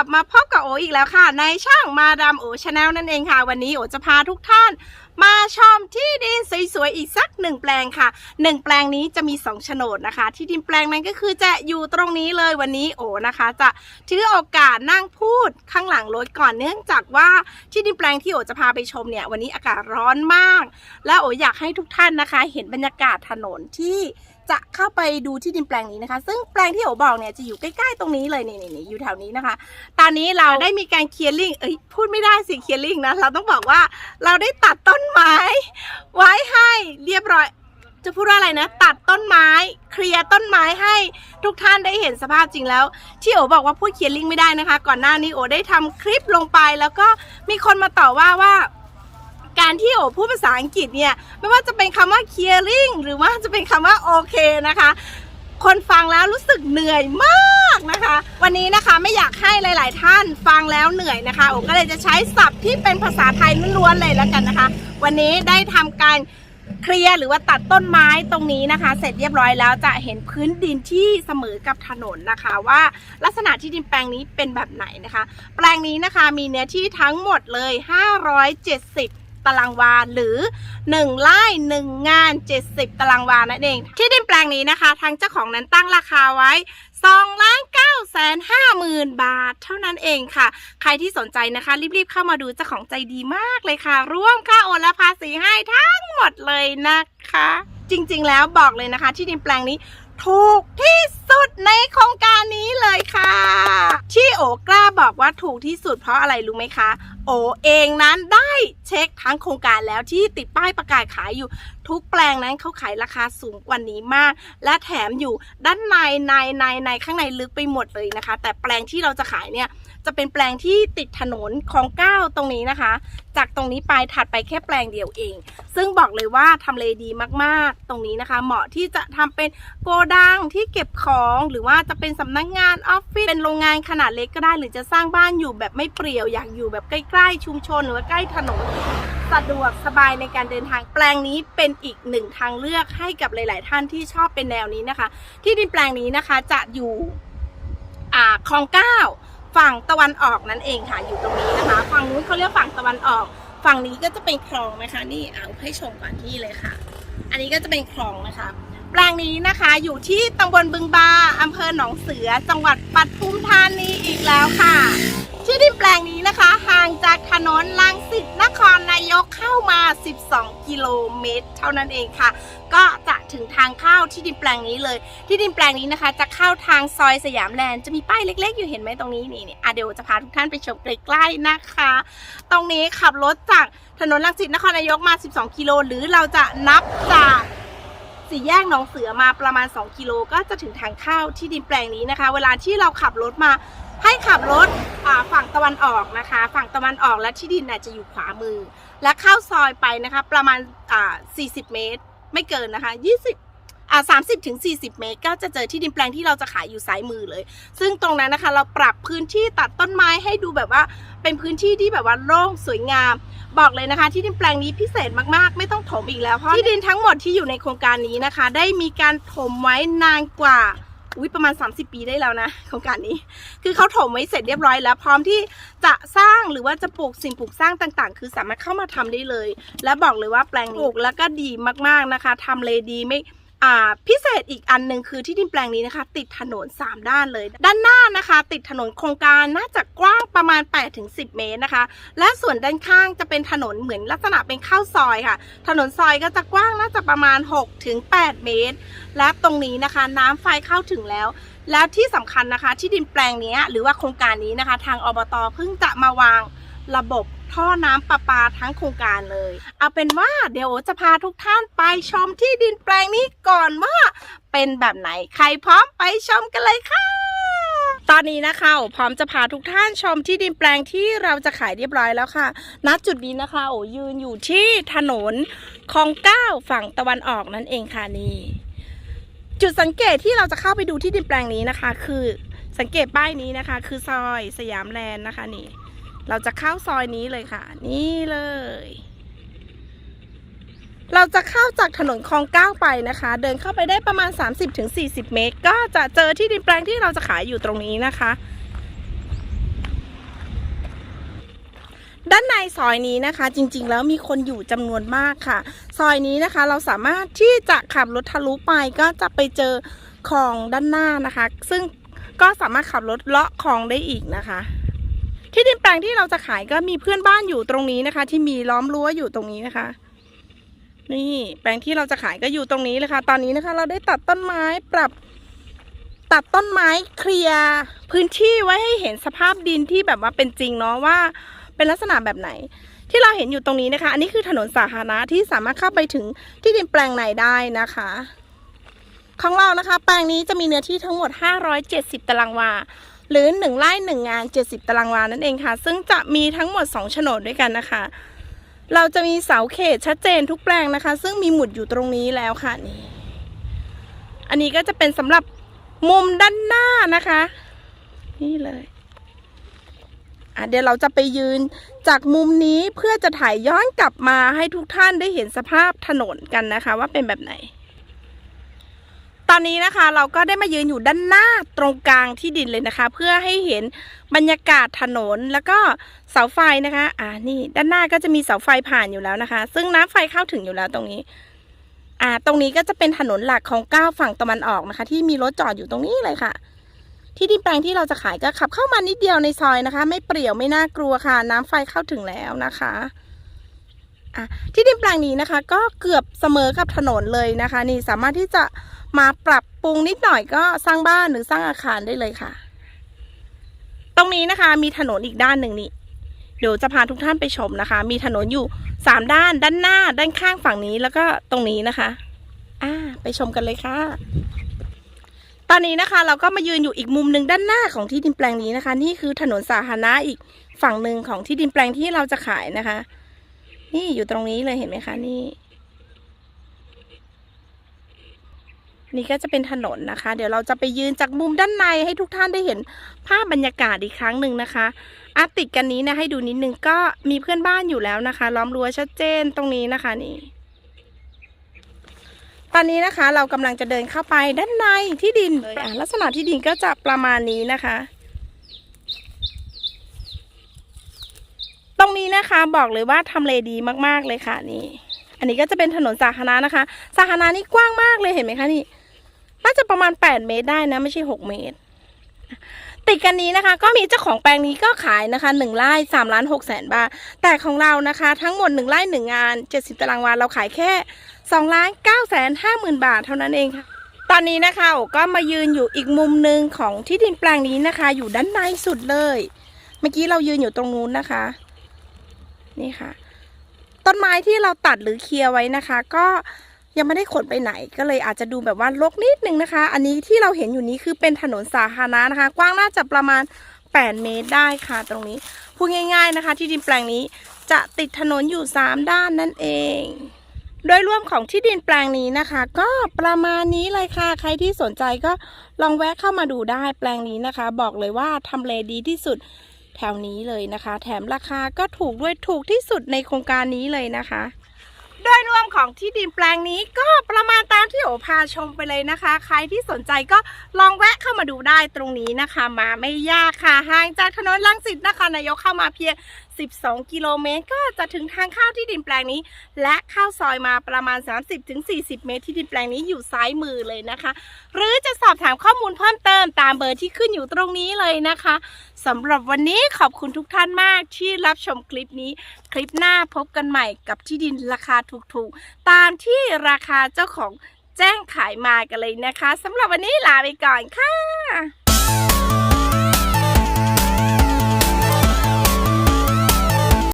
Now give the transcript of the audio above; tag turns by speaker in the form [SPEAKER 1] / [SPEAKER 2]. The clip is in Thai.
[SPEAKER 1] ลับมาพบกับโออีกแล้วค่ะ ในช่างมาดามโอชาแนลนั่นเองค่ะ วันนี้โอจะพาทุกท่าน มาชมที่ดินสวยๆอีกสักหนึ่งแปลงค่ะหนึ่งแปลงนี้จะมีสองโฉนดนะคะ ที่ดินแปลงนั้นก็คือจะอยู่ตรงนี้เลยวันนี้โอนะคะ จะถือโอกาสนั่งพูดข้างหลังรถก่อนเนื่องจากว่าที่ดินแปลงที่โอจะพาไปชมเนี่ยวันนี้อากาศร้อนมาก และโออยากให้ทุกท่านนะคะ เห็นบรรยากาศถนนที่ จะเข้าไปดูที่ดินแปลงนี้นะคะ ซึ่งแปลงที่โอบอกเนี่ยจะอยู่ใกล้ๆตรงนี้เลยนี่ๆๆอยู่แถวนี้นะคะ ตอนนี้เราได้มีการเคลียร์ลิงเอ้ยพูดไม่ได้สิเคลียร์ลิงนะเราต้องบอกว่าเราได้ตัดต้นไม้ ไว้ให้เรียบร้อย จะพูดว่าอะไรนะ ตัดต้นไม้ เคลียร์ต้นไม้ให้ทุกท่านได้เห็นสภาพจริงแล้ว ที่โอบอกว่าพูดเคลียร์ลิงไม่ได้นะคะ ก่อนหน้านี้โอได้ทำคลิปลงไป แล้วก็มีคนมาต่อว่าว่า การที่โอพูดภาษาอังกฤษเนี่ยไม่ว่าจะเป็นคำว่า clearing หรือว่าจะเป็นคำว่าโอเคนะคะ คนฟังแล้วรู้สึกเหนื่อยมากนะคะ วันนี้นะคะไม่อยากให้หลาย ๆ ท่านฟังแล้วเหนื่อยนะคะโอก็เลยจะใช้ศัพท์ที่เป็นภาษาไทยล้วนๆเลยแล้วกันนะคะ วันนี้ได้ทำการเคลียร์หรือว่าตัดต้นไม้ตรงนี้นะคะ เสร็จเรียบร้อยแล้วจะเห็นพื้นดินที่เสมอกับถนนนะคะ ว่าลักษณะที่ดินแปลงนี้เป็นแบบไหนนะคะ แปลงนี้นะคะมีเนื้อที่ทั้งหมดเลย 570 ตารางวาหรือ 1ไร่1 งาน 70 ตารางวานั่นเอง ที่ดินแปลงนี้นะคะ ทางเจ้าของนั้นตั้งราคาไว้2ล้าน9แสน5หมื่นบาท เท่านั้นเองค่ะ ใครที่สนใจนะคะ รีบๆเข้ามาดูเจ้าของใจดีมากเลยค่ะ ร่วมค่าโอนและภาษีให้ทั้งหมดเลยนะคะ จริงๆแล้วบอกเลยนะคะ ที่ดินแปลงนี้ถูกที่สุดุดในโครงการนี้เลยค่ะ ที่โอกล้าบอกว่าถูกที่สุดเพราะอะไรรู้ไหมคะ โอเองนั้นได้เช็คทั้งโครงการแล้วที่ติดป้ายประกาศขายอยู่ ทุกแปลงนั้นเขาขายราคาสูงกว่านี้มาก และแถมอยู่ด้านในในในในข้างในลึกไปหมดเลยนะคะ แต่แปลงที่เราจะขายเนี่ยจะเป็นแปลงที่ติดถนนของเก้าตรงนี้นะคะ จากตรงนี้ไปถัดไปแค่แปลงเดียวเอง ซึ่งบอกเลยว่าทำเลดีมากๆ ตรงนี้นะคะ เหมาะที่จะทำเป็นโกดังที่เก็บของหรือว่าจะเป็นสำนักงานออฟฟิศเป็นโรงงานขนาดเล็กก็ได้ หรือจะสร้างบ้านอยู่แบบไม่เปรี่ยวอยากอยู่แบบใกล้ๆ ชุมชนหรือว่าใกล้ถนนสะดวกสบายในการเดินทางแปลงนี้เป็นอีกหนึ่งทางเลือกให้กับหลาย ๆ ท่านที่ชอบเป็นแนวนี้นะคะ ที่ดินแปลงนี้นะคะจะอยู่อ่าคลองเก้าฝั่งตะวันออกนั่นเองค่ะอยู่ตรงนี้นะคะ ฝั่งนู้นเขาเรียกฝั่งตะวันออก ฝั่งนี้ก็จะเป็นคลองนะคะ นี่เอาให้ชมก่อนนี่เลยค่ะ อันนี้ก็จะเป็นคลองนะคะ แปลงนี้นะคะอยู่ที่ตำบลบึงบาอำเภอหนองเสือ จังหวัดปัตทุมธานีอีกแล้วค่ะ ที่ดินแปลงนี้นะคะ ห่างจากถนนลังสิตนครนายกเข้ามา 12 กิโลเมตร เท่านั้นเองค่ะ ก็จะถึงทางเข้าที่ดินแปลงนี้เลย ที่ดินแปลงนี้นะคะ จะเข้าทางซอยสยามแลนด์จะมีป้ายเล็ก ๆ อยู่เห็นไหมตรงนี้นี่นี่อะเดี๋ยวจะพาทุกท่านไปชมใกล้ๆนะคะ ตรงนี้ขับรถจากถนนลังสิตนครนายกมา 12 กิโลหรือเราจะนับจาก สี่แยกหนองเสือมาประมาณ 2 กิโลก็จะถึงทางเข้าที่ดินแปลงนี้นะคะ เวลาที่เราขับรถมาให้ขับรถฝั่งตะวันออกนะคะ ฝั่งตะวันออกและที่ดินน่ะจะอยู่ขวามือ และเข้าซอยไปนะคะ ประมาณอ่า40 เมตร ไม่เกินนะคะ 20 อ่า30ถึง40เมตร ก็จะเจอที่ดินแปลงที่เราจะขายอยู่ซ้ายมือเลย ซึ่งตรงนั้นนะคะ เราปรับพื้นที่ตัดต้นไม้ให้ดูแบบว่า เป็นพื้นที่ที่แบบว่าโล่งสวยงาม บอกเลยนะคะ ที่ดินแปลงนี้พิเศษมากๆ ไม่ต้องถมอีกแล้วเพราะที่ดินทั้งหมดที่อยู่ในโครงการนี้นะคะ ได้มีการถมไว้นานกว่าอุ้ยประมาณ 30 ปีได้แล้วนะโครงการนี้ คือเขาถมไว้เสร็จเรียบร้อยแล้ว พร้อมที่จะสร้างหรือว่าจะปลูกสิ่งปลูกสร้างต่างๆ คือสามารถเข้ามาทำได้เลย และบอกเลยว่าแปลงนี้ปลูกแล้วก็ดีมากๆนะคะทำเลดีไม่ พิเศษอีกอันหนึ่งคือที่ดินแปลงนี้นะคะ ติดถนน 3 ด้านเลย ด้านหน้านะคะ ติดถนนโครงการน่าจะกว้างประมาณ 8-10 เมตรนะคะ และส่วนด้านข้างจะเป็นถนนเหมือนลักษณะเป็นข้าวซอยค่ะ ถนนซอยก็จะกว้างน่าจะประมาณ 6-8 เมตร และตรงนี้นะคะ น้ำไฟเข้าถึงแล้ว แล้วที่สำคัญนะคะ ที่ดินแปลงนี้หรือว่าโครงการนี้นะคะ ทางอบตเพิ่งจะมาวางระบบ ท่อน้ำประปาทั้งโครงการเลย เอาเป็นว่าเดี๋ยวจะพาทุกท่านไปชมที่ดินแปลงนี้ก่อนว่าเป็นแบบไหนใครพร้อมไปชมกันเลยค่ะตอนนี้นะคะโอพร้อมจะพาทุกท่านชมที่ดินแปลงที่เราจะขายเรียบร้อยแล้วค่ะ ณ จุดนี้นะคะ โอยืนอยู่ที่ถนนคลองเก้าฝั่งตะวันออกนั่นเองค่ะนี่ จุดสังเกตที่เราจะเข้าไปดูที่ดินแปลงนี้นะคะ คือสังเกตป้ายนี้นะคะ คือซอยสยามแลนด์นะคะนี่ เราจะเข้าซอยนี้เลยค่ะ นี่เลย เราจะเข้าจากถนนคลองเก้าไปนะคะ เดินเข้าไปได้ประมาณ 30-40 เมตร ก็จะเจอที่ดินแปลงที่เราจะขายอยู่ตรงนี้นะคะ ด้านในซอยนี้นะคะ จริงๆ แล้วมีคนอยู่จำนวนมากค่ะ ซอยนี้นะคะเราสามารถที่จะขับรถทะลุไปก็จะไปเจอคลองด้านหน้านะคะ ซึ่งก็สามารถขับรถเลาะคลองได้อีกนะคะ ที่ดินแปลงที่เราจะขายก็มีเพื่อนบ้านอยู่ตรงนี้นะคะ ที่มีล้อมรั้วอยู่ตรงนี้นะคะ นี่แปลงที่เราจะขายก็อยู่ตรงนี้เลยค่ะ ตอนนี้นะคะ เราได้ตัดต้นไม้ปรับ ตัดต้นไม้เคลียร์พื้นที่ไว้ให้เห็นสภาพดินที่แบบว่าเป็นจริงเนาะว่า เป็นลักษณะแบบไหน ที่เราเห็นอยู่ตรงนี้นะคะ อันนี้คือถนนสาธารณะที่สามารถเข้าไปถึงที่ดินแปลงไหนได้นะคะของเรานะคะ แปลงนี้จะมีเนื้อที่ทั้งหมด 570 ตารางวา หรือ 1 ไร่1งาน 70 ตารางวานั่นเองค่ะ ซึ่งจะมีทั้งหมด 2 โฉนดด้วยกันนะคะ เราจะมีเสาเขตชัดเจนทุกแปลงนะคะ ซึ่งมีหมุดอยู่ตรงนี้แล้วค่ะนี่อันนี้ก็จะเป็นสำหรับมุมด้านหน้านะคะ นี่เลยอะเดี๋ยวเราจะไปยืนจากมุมนี้เพื่อจะถ่ายย้อนกลับมาให้ทุกท่านได้เห็นสภาพถนนกันนะคะ ว่าเป็นแบบไหน ตอนนี้นะคะเราก็ได้มายืนอยู่ด้านหน้าตรงกลางที่ดินเลยนะคะ เพื่อให้เห็นบรรยากาศถนนแล้วก็เสาไฟนะคะอ่านี่ด้านหน้าก็จะมีเสาไฟผ่านอยู่แล้วนะคะ ซึ่งน้ำไฟเข้าถึงอยู่แล้วตรงนี้อ่าตรงนี้ก็จะเป็นถนนหลักของเก้าฝั่งตะวันออกนะคะ ที่มีรถจอดอยู่ตรงนี้เลยค่ะ ที่ดินแปลงที่เราจะขายก็ขับเข้ามานิดเดียวในซอยนะคะ ไม่เปรี่ยวไม่น่ากลัวค่ะ น้ำไฟเข้าถึงแล้วนะคะ อะที่ดินแปลงนี้นะคะ ก็เกือบเสมอกับถนนเลยนะคะ นี่สามารถที่จะมาปรับปรุงนิดหน่อยก็สร้างบ้านหรือสร้างอาคารได้เลยค่ะ ตรงนี้นะคะมีถนนอีกด้านหนึ่งนี่เดี๋ยวจะพาทุกท่านไปชมนะคะ มีถนนอยู่สามด้าน ด้านหน้า ด้านข้างฝั่งนี้แล้วก็ตรงนี้นะคะ อ่า ไปชมกันเลยค่ะ ตอนนี้นะคะ เราก็มายืนอยู่อีกมุมหนึ่งด้านหน้าของที่ดินแปลงนี้นะคะ นี่คือถนนสาธารณะอีกฝั่งหนึ่งของที่ดินแปลงที่เราจะขายนะคะ นี่อยู่ตรงนี้เลยเห็นไหมคะนี่ นี่ก็จะเป็นถนนนะคะ เดี๋ยวเราจะไปยืนจากมุมด้านในให้ทุกท่านได้เห็นภาพบรรยากาศอีกครั้งหนึ่งนะคะอาติดกันนี้นะให้ดูนิดนึงก็มีเพื่อนบ้านอยู่แล้วนะคะ ล้อมรั้วชัดเจนตรงนี้นะคะนี่ตอนนี้นะคะเรากำลังจะเดินเข้าไปด้านในที่ดินเลยอะลักษณะที่ดินก็จะประมาณนี้นะคะ ตรง นะคะ บอกเลยว่าทำเลดีมากๆเลยค่ะนี่ อันนี้ก็จะเป็นถนนสาธารณะนะคะ สาธารณะนี่กว้างมากเลยเห็นไหมคะนี่ น่าจะประมาณ 8 เมตรได้นะ ไม่ใช่ 6 เมตร ติดกันนี้นะคะ ก็มีเจ้าของแปลงนี้ก็ขายนะคะ1ไร่3ล้าน6แสนบาท แต่ของเรานะคะ ทั้งหมด1ไร่1งาน 70 ตารางวาเราขายแค่2ล้าน9แสน5หมื่นบาทเท่านั้นเองค่ะตอนนี้นะคะโอก็มายืนอยู่อีกมุมหนึ่งของที่ดินแปลงนี้นะคะ อยู่ด้านในสุดเลย เมื่อกี้เรายืนอยู่ตรงนู้นนะคะ นี่ค่ะ ต้นไม้ที่เราตัดหรือเคลียร์ไว้นะคะ ก็ยังไม่ได้ขนไปไหนก็เลยอาจจะดูแบบว่ารกนิดนึงนะคะ อันนี้ที่เราเห็นอยู่นี้คือเป็นถนนสาธารณะนะคะ กว้างน่าจะประมาณ 8 เมตรได้ค่ะ ตรงนี้พูดง่าย ๆนะคะ ที่ดินแปลงนี้จะติดถนนอยู่ 3 ด้านนั่นเอง โดยรวมของที่ดินแปลงนี้นะคะ ก็ประมาณนี้เลยค่ะ ใครที่สนใจก็ลองแวะเข้ามาดูได้แปลงนี้นะคะ บอกเลยว่าทำเลดีที่สุด ถวนี้เลยนะคะ แถมราคาก็ถูกด้วยถูกที่สุดในโครงการนี้เลยนะคะ โดยรวมของที่ดินแปลงนี้ก็ประมาณตามที่โอพาชมไปเลยนะคะ ใครที่สนใจก็ลองแวะเข้ามาดูได้ตรงนี้นะคะ มาไม่ยากค่ะห่างจากถนนลังสิตนะคะนายกเข้ามาเพียง 12 กิโลเมตร ก็จะถึงทางเข้าที่ดินแปลงนี้ และเข้าซอยมาประมาณ 30-40 เมตร ที่ดินแปลงนี้อยู่ซ้ายมือเลยนะคะ หรือจะสอบถามข้อมูลเพิ่มเติมตามเบอร์ที่ขึ้นอยู่ตรงนี้เลยนะคะสำหรับวันนี้ขอบคุณทุกท่านมากที่รับชมคลิปนี้ คลิปหน้าพบกันใหม่กับที่ดินราคาถูกๆ ตามที่ราคาเจ้าของแจ้งขายมากันเลยนะคะสำหรับวันนี้ลาไปก่อนค่ะ